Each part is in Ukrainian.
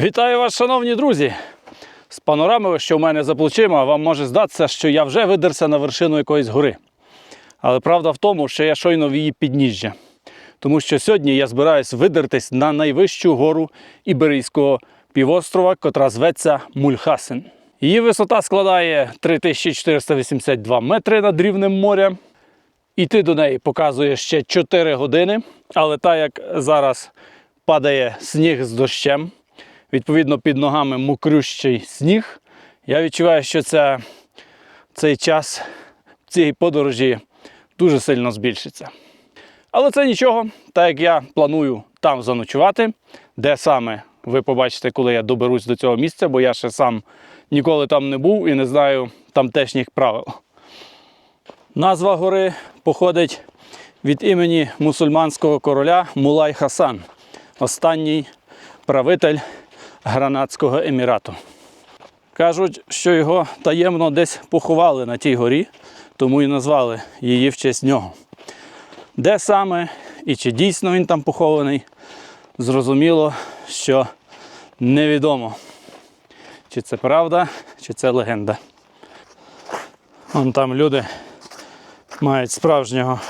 Вітаю вас, шановні друзі! З панорамою, що в мене за плечима, вам може здатися, що я вже видерся на вершину якоїсь гори. Але правда в тому, що я щойно в її підніжжя. Тому що сьогодні я збираюсь видертись на найвищу гору Іберійського півострова, котра зветься Мульхасен. Її висота складає 3482 метри над рівнем моря. Іти до неї показує ще 4 години, але так як зараз падає сніг з дощем, відповідно під ногами мокрющий сніг, я відчуваю, що ця, цей час цієї подорожі дуже сильно збільшиться. Але це нічого, так як я планую там заночувати, де саме ви побачите, коли я доберусь до цього місця, бо я ще сам ніколи там не був і не знаю тамтешніх правил. Назва гори походить від імені мусульманського короля Мулай Хасан, останній правитель Гранадського емірату. Кажуть, що його таємно десь поховали на тій горі, тому і назвали її в честь нього. Де саме і чи дійсно він там похований, зрозуміло, що невідомо. Чи це правда, чи це легенда. Вон там люди мають справжнього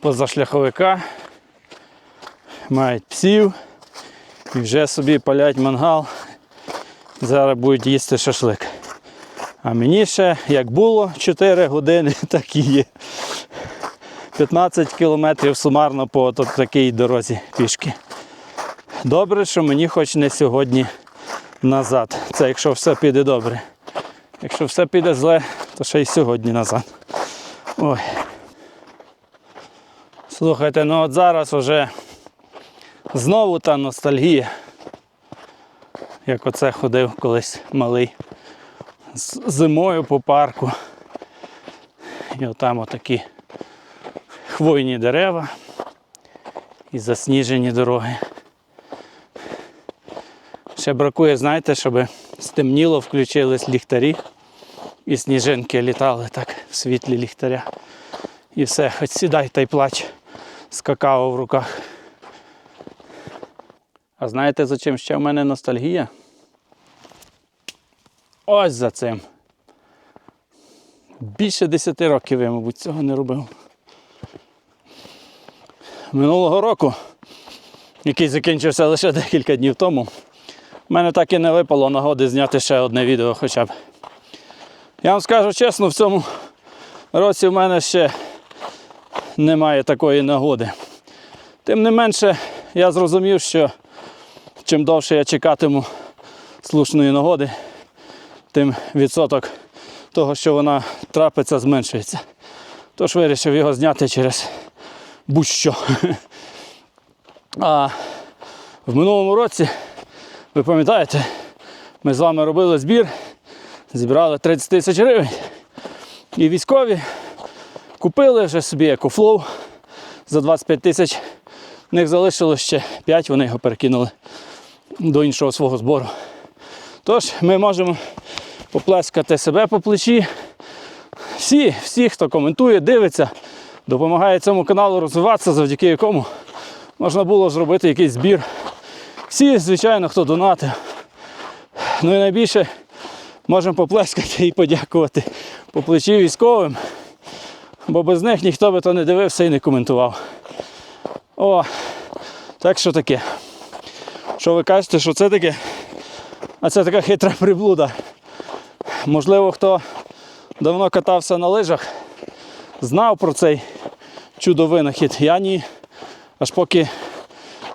позашляховика, мають псів і вже собі палять мангал. Зараз будуть їсти шашлик. А мені ще як було 4 години, так і є. 15 кілометрів сумарно по такій дорозі пішки. Добре, що мені хоч не сьогодні назад. Це якщо все піде добре. Якщо все піде зле, то ще й сьогодні назад. Ой. Слухайте, ну от зараз вже знову та ностальгія. Як оце ходив колись малий. Зимою по парку. І отам отакі хвойні дерева і засніжені дороги. Ще бракує, знаєте, щоб стемніло, включились ліхтарі і сніжинки літали так в світлі ліхтаря. І все, хоч сідай та й плач з какао в руках. А знаєте, за чим ще в мене ностальгія? Ось за цим. Більше 10 років я, мабуть, цього не робив. Минулого року, який закінчився лише декілька днів тому, в мене так і не випало нагоди зняти ще одне відео хоча б. Я вам скажу чесно, в цьому році в мене ще немає такої нагоди. Тим не менше, я зрозумів, що чим довше я чекатиму слушної нагоди, тим відсоток того, що вона трапиться, зменшується. Тож вирішив його зняти через будь-що. А в минулому році, ви пам'ятаєте, ми з вами робили збір, зібрали 30 тисяч гривень. І військові купили вже собі екофлоу за 25 тисяч. В них залишилось ще 5, вони його перекинули до іншого свого збору. Тож ми можемо поплескати себе по плечі. Всі, всі, хто коментує, дивиться, допомагає цьому каналу розвиватися, завдяки якому можна було зробити якийсь збір. Всі, звичайно, хто донатив. Ну і найбільше можемо поплескати і подякувати по плечі військовим, бо без них ніхто би то не дивився і не коментував. О, так що таке. Що ви кажете, що це таке? А це така хитра приблуда. Можливо, хто давно катався на лижах, знав про цей чудовинахід. Я ні. Аж поки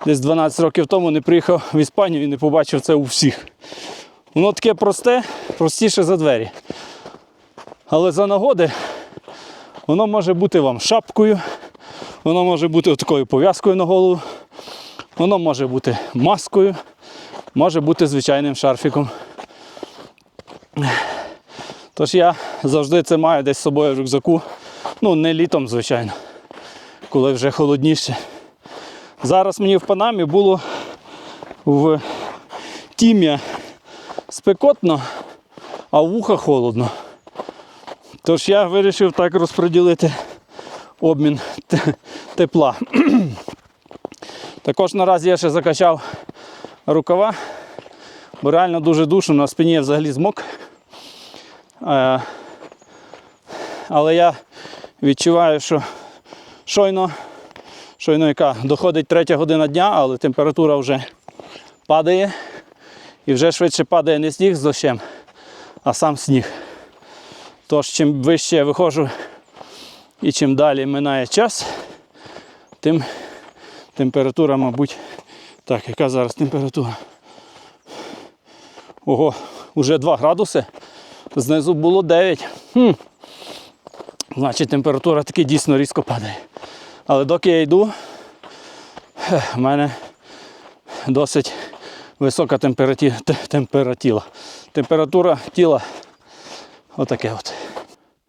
десь 12 років тому не приїхав в Іспанію і не побачив це у всіх. Воно таке просте, простіше за двері. Але за нагоди воно може бути вам шапкою, воно може бути такою пов'язкою на голову, воно може бути маскою, може бути звичайним шарфіком. Тож я завжди це маю десь з собою в рюкзаку. Ну, не літом, звичайно, коли вже холодніше. Зараз мені в Панамі було в тім'я спекотно, а в вуха холодно. Тож я вирішив так розподілити обмін тепла. Також наразі я ще закачав рукава Бо реально дуже душно, на спині я взагалі змок. Е, але я відчуваю, що щойно, щойно яка доходить третя година дня, але температура вже падає. І вже швидше падає не сніг з дощем, а сам сніг. Тож, чим вище я виходжу і чим далі минає час, тим температура, мабуть, так, яка зараз температура? Ого, вже 2 градуси. Знизу було 9. Хм. Значить, температура таки дійсно різко падає. Але доки я йду, в мене досить висока температура. температура тіла. Отаке от.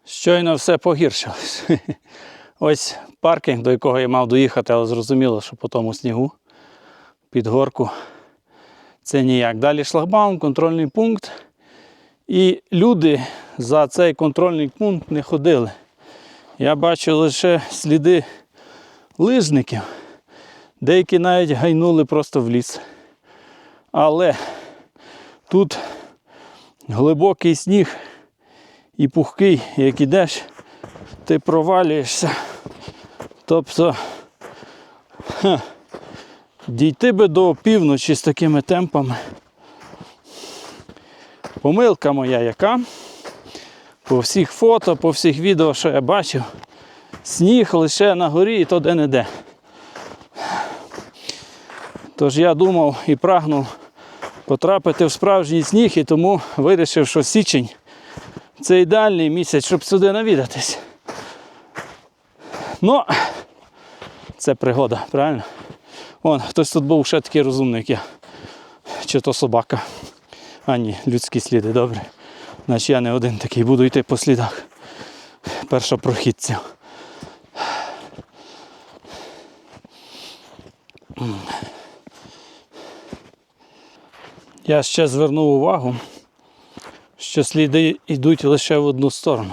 Щойно все погіршилось. Ось паркінг, до якого я мав доїхати, але зрозуміло, що по тому снігу під горку це ніяк. Далі шлагбаум, контрольний пункт. І люди за цей контрольний пункт не ходили. Я бачу лише сліди лижників. Деякі навіть гайнули просто в ліс. Але тут глибокий сніг і пухкий, як ідеш, ти провалюєшся. Тобто ха, дійти би до півночі з такими темпами. Помилка моя яка. По всіх фото, по всіх відео, що я бачив, сніг лише на горі і то де-не-де. Тож я думав і прагнув потрапити в справжній сніг і тому вирішив, що січень це ідеальний місяць, щоб сюди навідатись. Ну, це пригода, правильно? Вон, хтось тут був ще такий розумний, як я. Чи то собака. А ні, людські сліди, добре. Значить я не один такий, буду йти по слідах першопрохідців. Я ще звернув увагу, що сліди йдуть лише в одну сторону.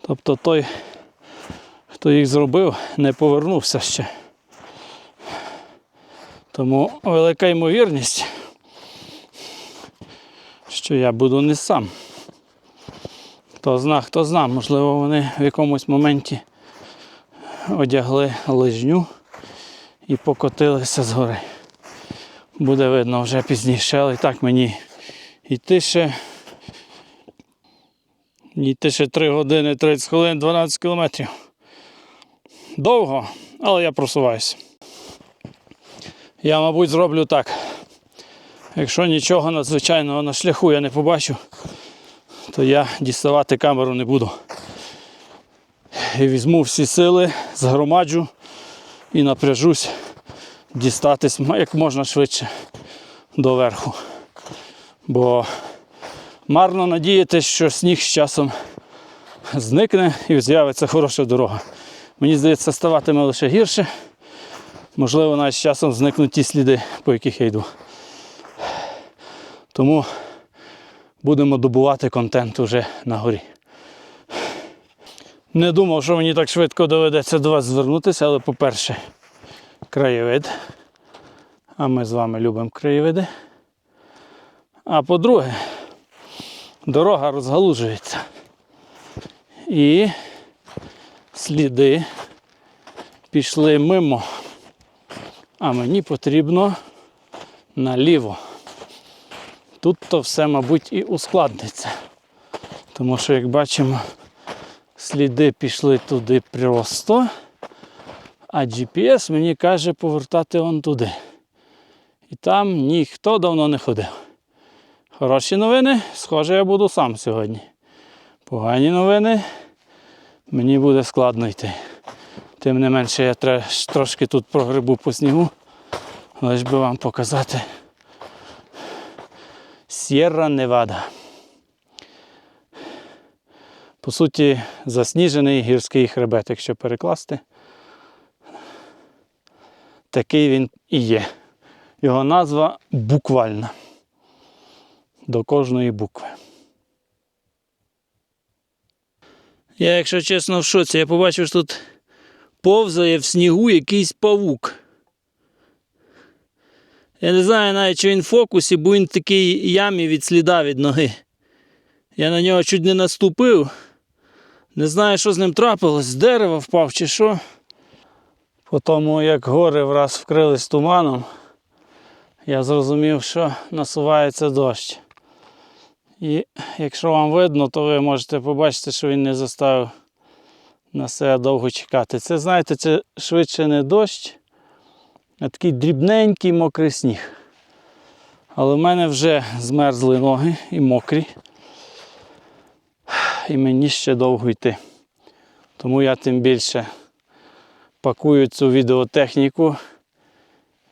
Тобто той, хто їх зробив, не повернувся ще. Тому велика ймовірність, що я буду не сам. Хто зна, хто зна, можливо, вони в якомусь моменті одягли лижню і покотилися з гори. Буде видно вже пізніше, але і так мені йти ще. Йти ще 3 години 30 хвилин 12 кілометрів. Довго, але я просуваюся. Я, мабуть, зроблю так. Якщо нічого надзвичайного на шляху я не побачу, то я діставати камеру не буду. І візьму всі сили, згромаджу і напряжусь дістатись як можна швидше до верху. Бо марно надіятися, що сніг з часом зникне і з'явиться хороша дорога. Мені здається, ставатиме лише гірше. Можливо, навіть з часом зникнуть ті сліди, по яких я йду. Тому будемо добувати контент уже на горі. Не думав, що мені так швидко доведеться до вас звернутися, але по-перше, краєвид. А ми з вами любимо краєвиди. А по-друге, дорога розгалужується. І сліди пішли мимо. А мені потрібно наліво. Тут то все, мабуть, і ускладниться. Тому що, як бачимо, сліди пішли туди просто, а GPS мені каже повертати он туди. І там ніхто давно не ходив. Хороші новини, схоже, я буду сам сьогодні. Погані новини, мені буде складно йти. Тим не менше я трошки тут прогребу по снігу, лиш би вам показати Сєрра Невада. По суті, засніжений гірський хребет, якщо перекласти. Такий він і є. Його назва буквальна. До кожної букви. Я, якщо чесно, в шоці, я побачив, що тут повзає в снігу якийсь павук. Я не знаю навіть, чи він в фокусі, бо він в такій ямі від сліда від ноги. Я на нього чуть не наступив. Не знаю, що з ним трапилось, з дерева впав чи що. По тому, як гори враз вкрились туманом, я зрозумів, що насувається дощ. І якщо вам видно, то ви можете побачити, що він не заставив на себе довго чекати. Це, знаєте, це швидше не дощ, а такий дрібненький мокрий сніг. Але в мене вже змерзли ноги і мокрі. І мені ще довго йти. Тому я тим більше пакую цю відеотехніку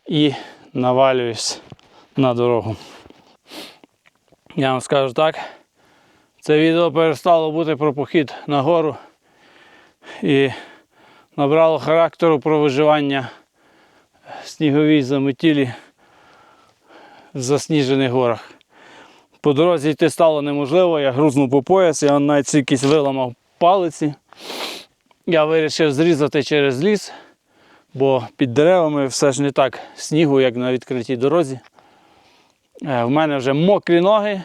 і навалююсь на дорогу. Я вам скажу так, це відео перестало бути про похід на гору і набрало характеру про виживання в сніговій заметілі в засніжених горах. По дорозі йти стало неможливо, я грузнув по пояс, я навіть якийсь виламав палиці. Я вирішив зрізати через ліс, бо під деревами все ж не так снігу, як на відкритій дорозі. Е, В мене вже мокрі ноги,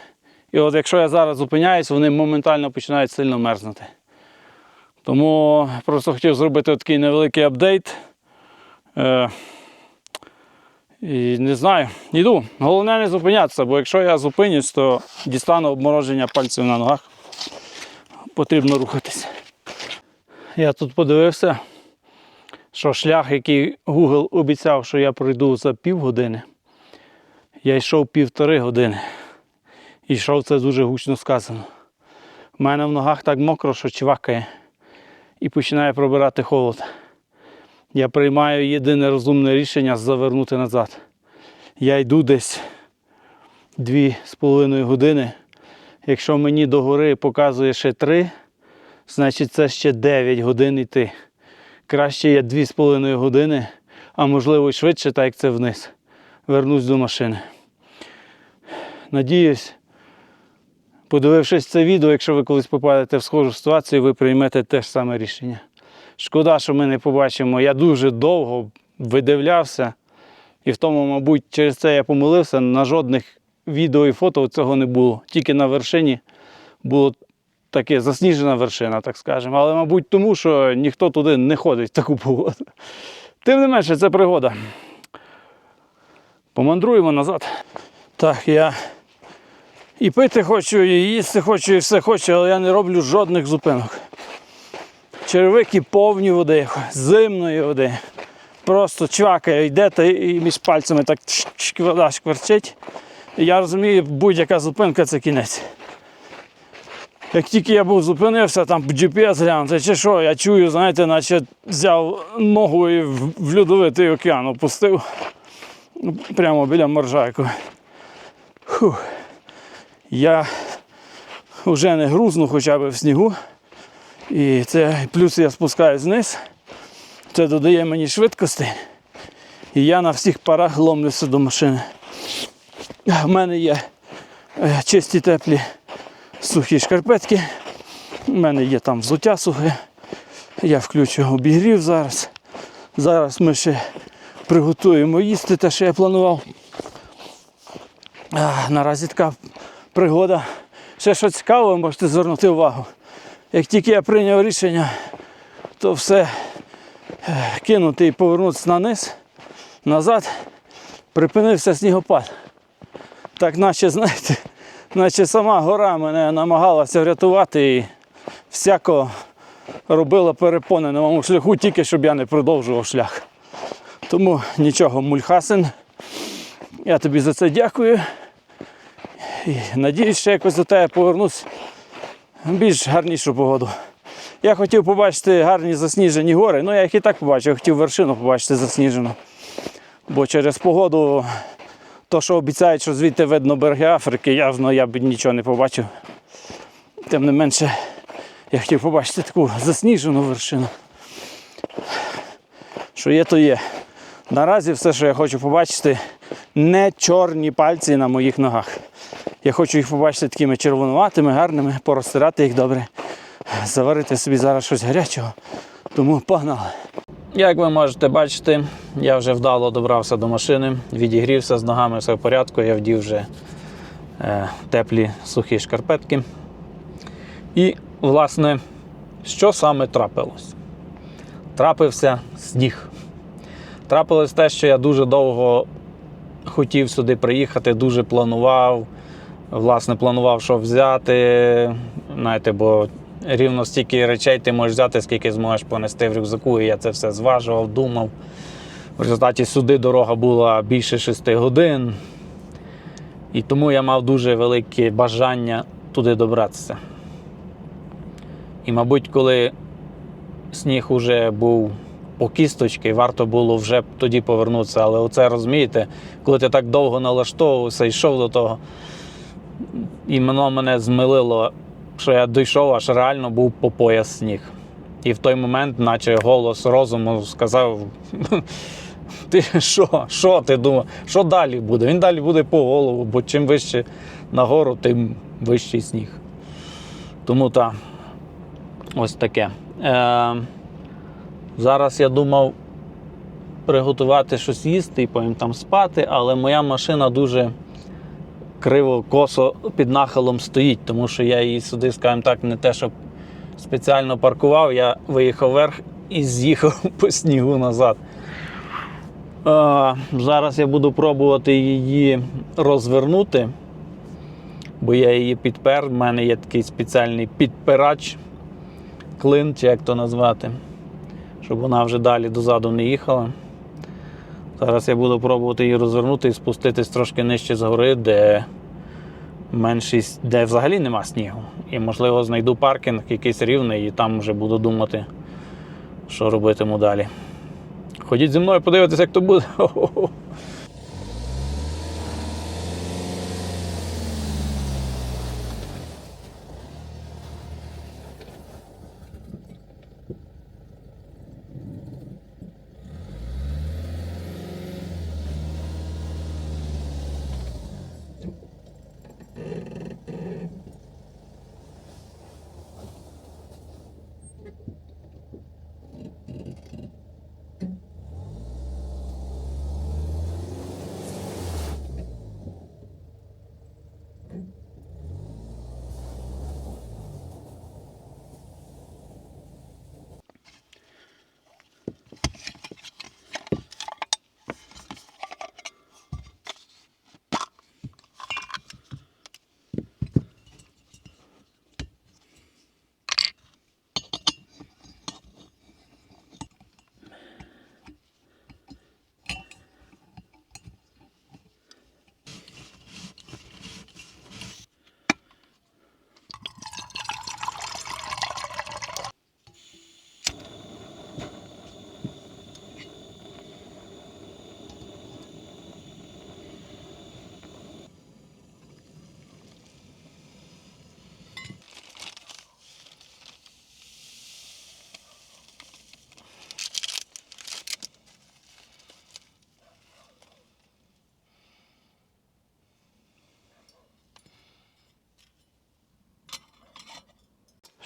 і от якщо я зараз зупиняюсь, вони моментально починають сильно мерзнути. Тому просто хотів зробити такий невеликий апдейт. Е, і не знаю, йду. Головне не зупинятися, бо якщо я зупинюсь, то дістану обмороження пальців на ногах. Потрібно рухатися. Я тут подивився, що шлях, який Google обіцяв, що я пройду за півгодини, я йшов півтори години. І йшов це дуже гучно сказано. У мене в ногах так мокро, що чвакає і починає пробирати холод. Я приймаю єдине розумне рішення завернути назад. Я йду десь дві з половиною години. Якщо мені до гори показує ще три, значить це ще 9 годин йти. Краще я дві з половиною години, а можливо й швидше, так як це вниз. Вернусь до машини. Надіюсь, подивившись це відео, якщо ви колись попадете в схожу ситуацію, ви приймете те ж саме рішення. Шкода, що ми не побачимо. Я дуже довго видивлявся, і в тому, мабуть, через це я помилився. На жодних відео і фото цього не було. Тільки на вершині було таке засніжена вершина, так скажемо. Але, мабуть, тому що ніхто туди не ходить в таку погоду. Тим не менше, це пригода. Помандруємо назад. Так, я і пити хочу, і їсти хочу, і все хочу, але я не роблю жодних зупинок. Черевики повні води, зимної води. Просто чвакає, йдете і між пальцями так вода шкварчить. Я розумію, будь-яка зупинка це кінець. Як тільки я був зупинився, там GPS глянути, чи що, я чую, знаєте, наче взяв ногу і в льодовитий океан опустив. Прямо біля моржайку. Фух. Я вже не грузну хоча б в снігу. І це плюс я спускаюсь вниз. Це додає мені швидкості. І я на всіх парах ломлюся до машини. У мене є е, чисті теплі сухі шкарпетки. У мене є там взуття сухе. Я включу обігрів зараз. Зараз ми ще приготуємо їсти те, що я планував. Наразі така пригода. Ще що цікаво, можете звернути увагу. Як тільки я прийняв рішення, то все е, кинути і повернутися на низ, назад, припинився снігопад. Так наче, знаєте, наче сама гора мене намагалася врятувати і всяко робила перепони на моєму шляху, тільки щоб я не продовжував шлях. Тому нічого, мульхасин. Я тобі за це дякую. І надіюсь, що якось до тебе повернусь в більш гарнішу погоду. Я хотів побачити гарні засніжені гори, ну я їх і так побачив, хотів вершину побачити засніжену. Бо через погоду, то, що обіцяють, що звідти видно береги Африки, явно я б нічого не побачив. Тим не менше, я хотів побачити таку засніжену вершину. Що є, то є. Наразі все, що я хочу побачити, не чорні пальці на моїх ногах. Я хочу їх побачити такими червонуватими, гарними, порозтирати їх добре, заварити собі зараз щось гарячого. Тому погнали. Як ви можете бачити, я вже вдало добрався до машини, відігрівся з ногами, все в порядку, я вдів вже е, теплі сухі шкарпетки. І, власне, що саме трапилось? Трапився сніг. Трапилось те, що я дуже довго хотів сюди приїхати, дуже планував. Власне, планував, що взяти. Знаєте, бо рівно стільки речей ти можеш взяти, скільки зможеш понести в рюкзаку. І я це все зважував, думав. В результаті сюди дорога була більше 6 годин. І тому я мав дуже велике бажання туди добратися. І, мабуть, коли сніг уже був по кісточки, варто було вже тоді повернутися. Але оце розумієте, коли ти так довго налаштовувався, йшов до того, і воно мене змилило, що я дійшов, аж реально був по пояс сніг. І в той момент, наче голос розуму сказав: ти що, що ти думав, що далі буде? Він далі буде по голову, бо чим вище нагору, тим вищий сніг. Тому так, ось таке. Е, зараз я думав приготувати щось їсти і потім там спати, але моя машина дуже криво косо під нахилом стоїть, тому що я її сюди, скажімо так, не те, щоб спеціально паркував, я виїхав вверх і з'їхав по снігу назад. Е, зараз я буду пробувати її розвернути, бо я її підпер. У мене є такий спеціальний підпирач, клин, чи як то назвати, щоб вона вже далі дозаду не їхала. Зараз я буду пробувати її розвернути і спуститись трошки нижче з гори, де меншість, де взагалі нема снігу. І, можливо, знайду паркінг якийсь рівний, і там вже буду думати, що робитиму далі. Ходіть зі мною, подивитися, як то буде. Хо-хо-хо.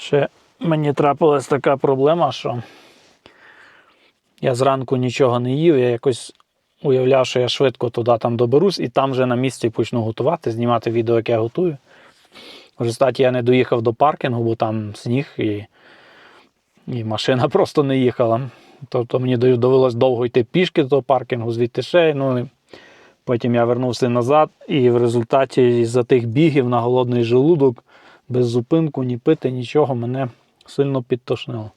Ще мені трапилась така проблема, що я зранку нічого не їв, я якось уявляв, що я швидко туди там доберусь і там вже на місці почну готувати, знімати відео, як я готую. В результаті я не доїхав до паркінгу, бо там сніг і, і машина просто не їхала. Тобто мені довелось довго йти пішки до паркінгу, звідти ще. Ну, і потім я вернувся назад, і в результаті за тих бігів на голодний желудок без зупинку, ні пити, нічого мене сильно підтошнило.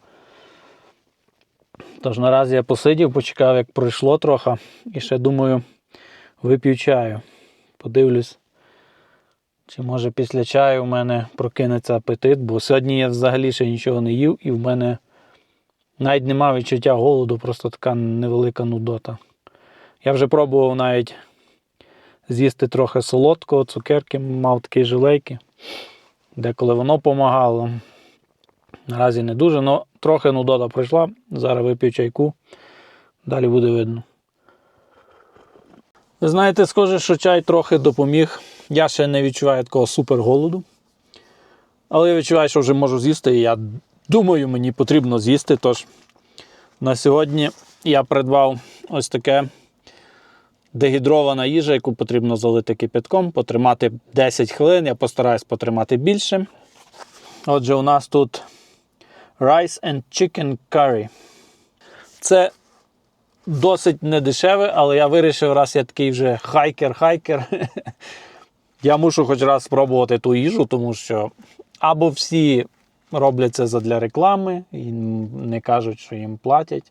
Тож наразі я посидів, почекав, як пройшло трохи, і ще думаю, вип'ю чаю. Подивлюсь, чи може після чаю в мене прокинеться апетит, бо сьогодні я взагалі ще нічого не їв, і в мене навіть нема відчуття голоду, просто така невелика нудота. Я вже пробував навіть з'їсти трохи солодкого, цукерки, мав такі жилейки. Деколи воно допомагало. Наразі не дуже, але трохи нудота пройшла. Зараз вип'ю чайку, далі буде видно. Ви знаєте, схоже, що чай трохи допоміг. Я ще не відчуваю такого супер голоду. Але я відчуваю, що вже можу з'їсти, і я думаю, мені потрібно з'їсти. Тож на сьогодні я придбав ось таке дегідрована їжа, яку потрібно залити кипятком, потримати 10 хвилин. Я постараюсь потримати більше. Отже, у нас тут Rice and Chicken Curry. Це досить недешеве, але я вирішив, раз я такий вже хайкер-хайкер. Я мушу хоч раз спробувати ту їжу, тому що або всі роблять це задля реклами і не кажуть, що їм платять.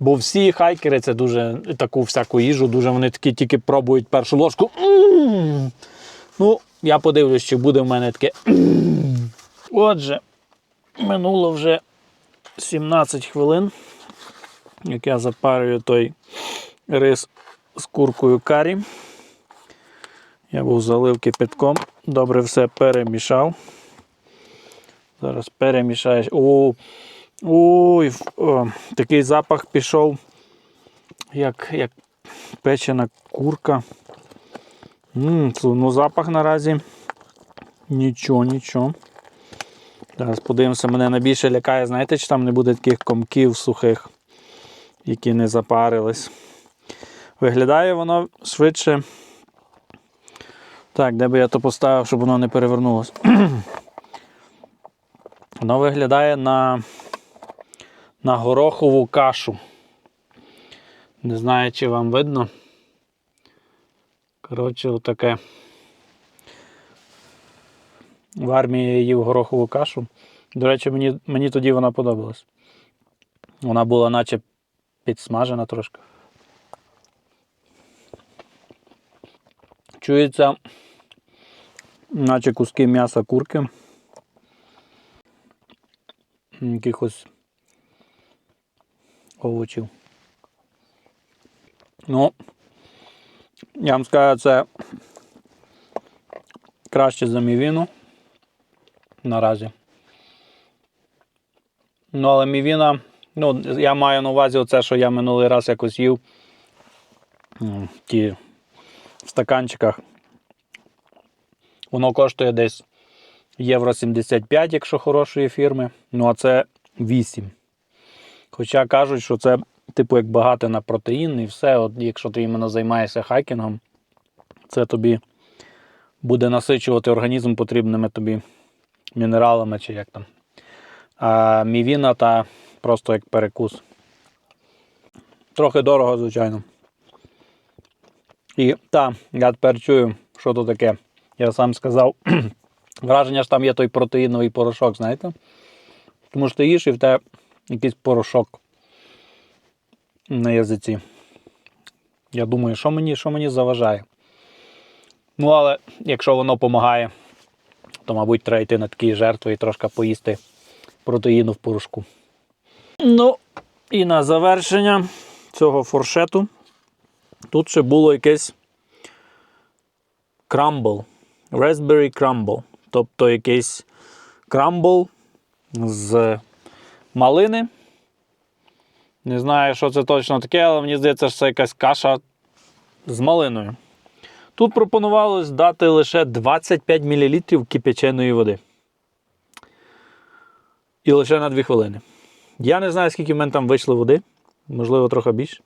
Бо всі хайкери це дуже таку всяку їжу, дуже вони такі тільки пробують першу ложку. М. Ну, я подивлюсь, чи буде в мене таке. М. Отже, минуло вже 17 хвилин, як я запарюю той рис з куркою карі. Я був залив кипятком, добре все перемішав. Зараз перемішаєш. О, ой, о, такий запах пішов, як, як печена курка. м ну запах наразі. Нічого, нічого. Зараз подивимося, мене найбільше лякає, знаєте, чи там не буде таких комків сухих, які не запарились. Виглядає воно швидше. Так, де би я то поставив, щоб воно не перевернулося. Воно виглядає на, на горохову кашу. Не знаю, чи вам видно. Коротше, отаке. В армії їв горохову кашу. До речі, мені, мені тоді вона подобалась. Вона була наче підсмажена трошки. Чується, наче куски м'яса курки. Якихось овочів. Ну, я вам скажу, це краще за мівіну наразі. Ну, але мівіна, ну, я маю на увазі оце, що я минулий раз якось їв. Ті в стаканчиках. Воно коштує десь євро 75, якщо хорошої фірми. Ну, а це 8. Хоча кажуть, що це, типу, як багато на протеїн і все. От якщо ти іменно займаєшся хайкінгом, це тобі буде насичувати організм потрібними тобі мінералами чи як там. А мівіна та просто як перекус. Трохи дорого, звичайно. І та, я тепер чую, що то таке. Я сам сказав. Враження ж там є той протеїновий порошок, знаєте? Тому що ти їш і в тебе якийсь порошок на язиці. Я думаю, що мені, що мені заважає. Ну, але якщо воно допомагає, то, мабуть, треба йти на такі жертви і трошки поїсти протеїну в порошку. Ну, і на завершення цього фуршету тут ще було якесь крамбл. Raspberry Crumble. Тобто якийсь крамбл з малини. Не знаю, що це точно таке, але мені здається, що це якась каша з малиною. Тут пропонувалось дати лише 25 мл кипяченої води. І лише на 2 хвилини. Я не знаю, скільки в мене там вийшло води, можливо, трохи більше.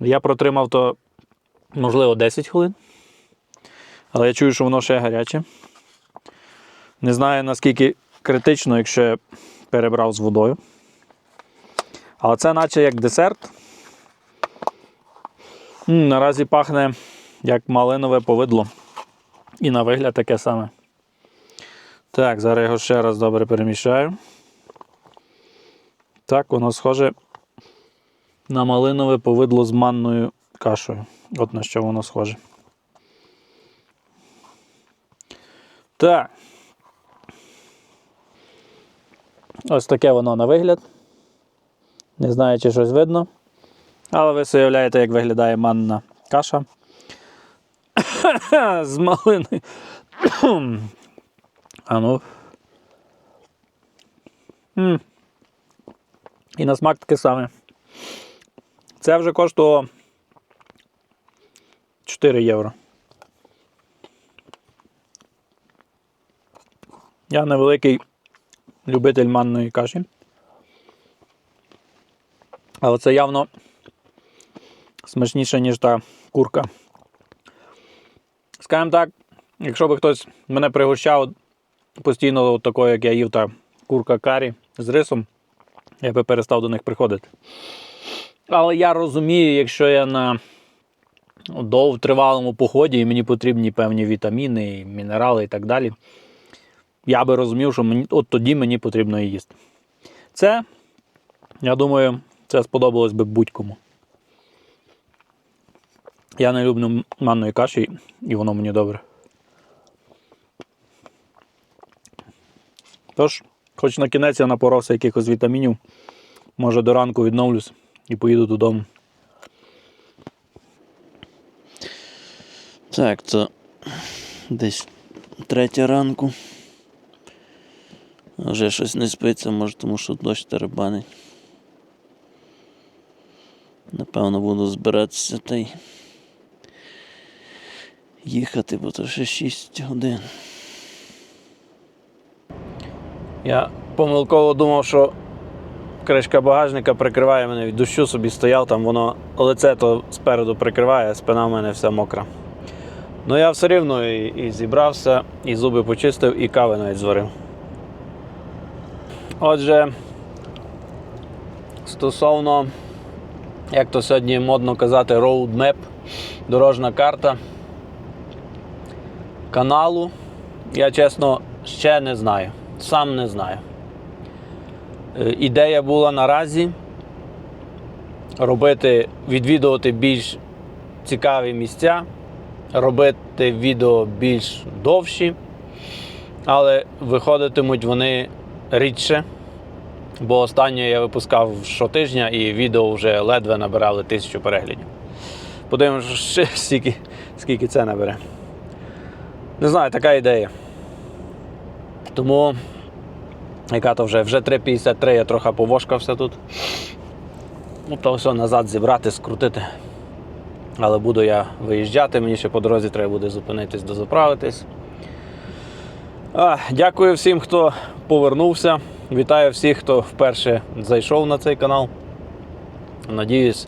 Я протримав то, можливо, 10 хвилин. Але я чую, що воно ще гаряче. Не знаю, наскільки критично, якщо я перебрав з водою. Але це наче як десерт. М, наразі пахне як малинове повидло. І на вигляд таке саме. Так, зараз його ще раз добре перемішаю. Так, воно схоже на малинове повидло з манною кашею. От на що воно схоже. Так. Ось таке воно на вигляд. Не знаю, чи щось видно. Але ви уявляєте, як виглядає манна каша. З малини. а ну. М. І на смак таке саме. Це вже коштувало 4 євро. Я невеликий любитель манної каші. Але це явно смачніше, ніж та курка. Скажімо так, якщо би хтось мене пригощав постійно от такою, як я їв та курка карі з рисом, я би перестав до них приходити. Але я розумію, якщо я на довготривалому поході і мені потрібні певні вітаміни, мінерали і так далі, я би розумів, що мені, от тоді мені потрібно їсти. Це, я думаю, це сподобалось би будь-кому. Я не люблю манної каші, і воно мені добре. Тож, хоч на кінець я напорався якихось вітамінів, може до ранку відновлюсь і поїду додому. Так, це десь третя ранку. Вже щось не спиться, може, тому що дощ тарабанить. Напевно, буду збиратися та й їхати, бо то ще 6 годин. Я помилково думав, що кришка багажника прикриває мене від дощу, собі стояв там, воно лице то спереду прикриває, спина в мене вся мокра. Ну я все рівно і, і зібрався, і зуби почистив, і кави навіть зварив. Отже, стосовно, як то сьогодні модно казати, roadmap, дорожна карта каналу, я чесно ще не знаю. Сам не знаю. Е, Ідея була наразі робити, відвідувати більш цікаві місця, робити відео більш довші, але виходитимуть вони рідше. Бо останнє я випускав щотижня і відео вже ледве набирали тисячу переглядів. Подивимося, скільки, скільки це набере. Не знаю, така ідея. Тому, яка то вже, вже 3,53, я трохи повошкався тут. Ну, то все назад зібрати, скрутити. Але буду я виїжджати, мені ще по дорозі треба буде зупинитись, дозаправитись. А, дякую всім, хто повернувся. Вітаю всіх, хто вперше зайшов на цей канал. Надіюсь,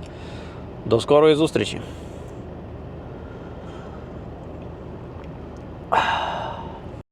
до скорої зустрічі. Ah.